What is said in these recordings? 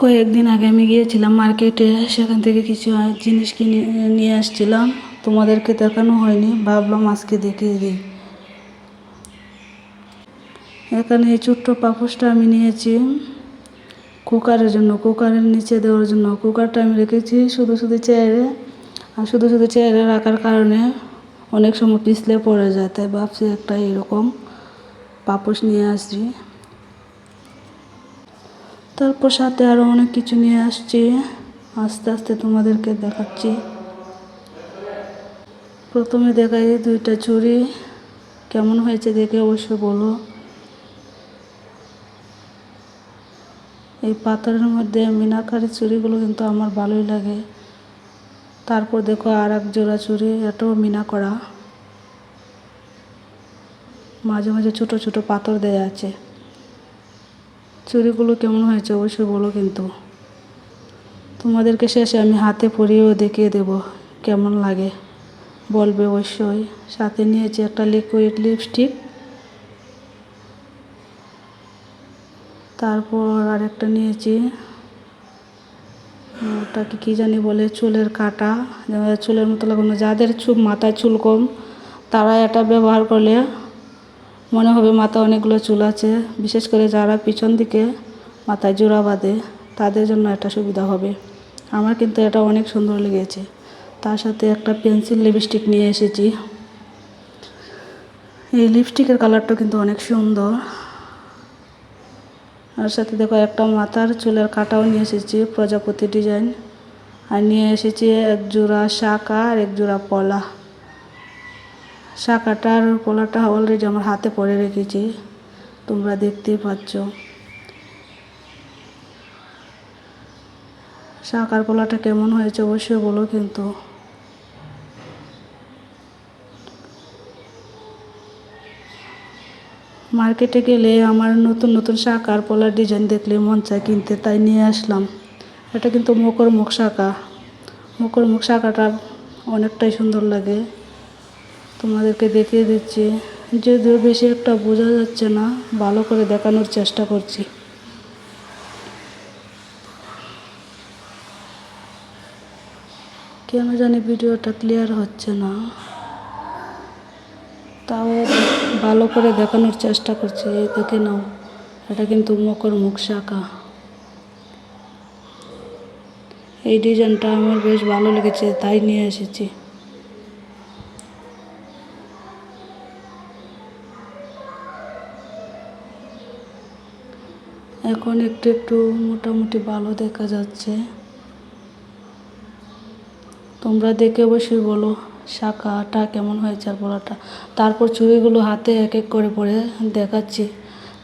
কয়েকদিন আগে আমি গিয়েছিলাম মার্কেটে, সেখান থেকে কিছু জিনিস কিনে, নিয়ে আসছিলাম। তোমাদেরকে দেখানো হয়নি, ভাবলাম আজকে দেখিয়ে দিই। এখানে এই ছোট্ট পাপোশটা আমি নিয়েছি। কুকারের জন্য, কুকারের নিচে দেওয়ার জন্য। কুকারটা আমি রেখেছি শুধু শুধু চেয়ারে, আর শুধু শুধু চেয়ারে রাখার কারণে অনেক সময় পিছলে পড়ে যায়, তাই ভাবছি একটা এরকম পাপোশ নিয়ে আসছি তারপর সাথে আরও অনেক কিছু নিয়ে আসছি। আস্তে আস্তে তোমাদেরকে দেখাচ্ছি। প্রথমে দেখাই দুইটা চুড়ি কেমন হয়েছে দেখে অবশ্যই বলো। এই পাথরের মধ্যে মিনাকারি চুড়িগুলো কিন্তু আমার ভালোই লাগে। তারপর দেখো আর এক জোড়া চুড়ি এটাও মিনা করা। মাঝে মাঝে ছোট ছোট পাথর দেয়া আছে। চুড়িগুলো কেমন হয়েছে অবশ্যই বলো কিন্তু। তোমাদেরকে শেষে আমি হাতে পরিয়েও দেখিয়ে দেব কেমন লাগে। বলবে অবশ্যই। সাথে নিয়েছি একটা লিকুইড লিপস্টিক তারপর আরেকটা নিয়েছি। ওটাকে কী জানি বলে, চুলের কাটা। চুলের মতো লাগানো। যাদের চুল, মাথায় চুল কম, তারা এটা ব্যবহার করলে মনে হবে মাথা অনেকগুলো চুল আছে। বিশেষ করে যারা পিছন দিকে মাথায় জোড়া বাঁধে, তাদের জন্য এটা সুবিধা হবে। আমার কিন্তু এটা অনেক সুন্দর লেগেছে। তার সাথে একটা পেন্সিল লিপস্টিক নিয়ে এসেছি। এই লিপস্টিকের কালারটা কিন্তু অনেক সুন্দর। আর সাথে দেখো একটা মাথার চুলের কাটাও নিয়ে এসেছি, প্রজাপতি ডিজাইন। আর নিয়ে এসেছি এক জোড়া শাঁকা আর এক জোড়া পলা। শাঁকাটার পলাটা অলরেডি আমার হাতে পরে রেখেছি। তোমরা দেখতেই পাচ্ছ। শাঁকার পলাটা কেমন হয়েছে অবশ্যই বলো কিন্তু। মার্কেটে গেলে আমার নতুন নতুন শাঁখা আর পলার ডিজাইন দেখলে মন চায় কিনতে, তাই নিয়ে আসলাম। এটা কিন্তু মকর মুখ শাঁখা। মকর মুখ শাঁখাটা অনেকটাই সুন্দর লাগে। তোমাদেরকে দেখিয়ে দিচ্ছি, যদিও বেশি একটা বোঝা যাচ্ছে না, ভালো করে দেখানোর চেষ্টা করছি। কেন জানি ভিডিওটা ক্লিয়ার হচ্ছে না। তাও ভালো করে দেখানোর চেষ্টা করছি, এই দেখে নাও, এটা কিন্তু মকর মুখ শাখা এই ডিজাইনটা আমার বেশ ভালো লেগেছে, তাই নিয়ে এসেছি। এখন একটু একটু মোটামুটি ভালো দেখা যাচ্ছে। তোমরা দেখে অবশ্যই বলো, শাখাটা কেমন হয়েছে আর বলাটা। তারপর চুড়িগুলো হাতে এক এক করে পরে দেখাচ্ছি।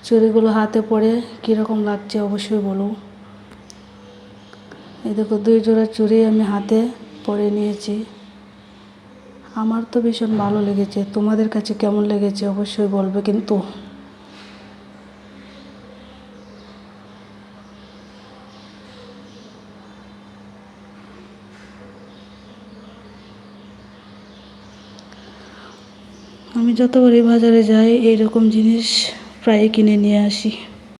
চুড়িগুলো হাতে পরে কীরকম লাগছে অবশ্যই বলো। এই দেখো, দুই জোড়া চুড়ি আমি হাতে পরে নিয়েছি। আমার তো ভীষণ ভালো লেগেছে। তোমাদের কাছে কেমন লেগেছে অবশ্যই বলবে কিন্তু। আমি যতবারই বাজারে যাই এইরকম জিনিস প্রায় কিনে নিয়ে আসি।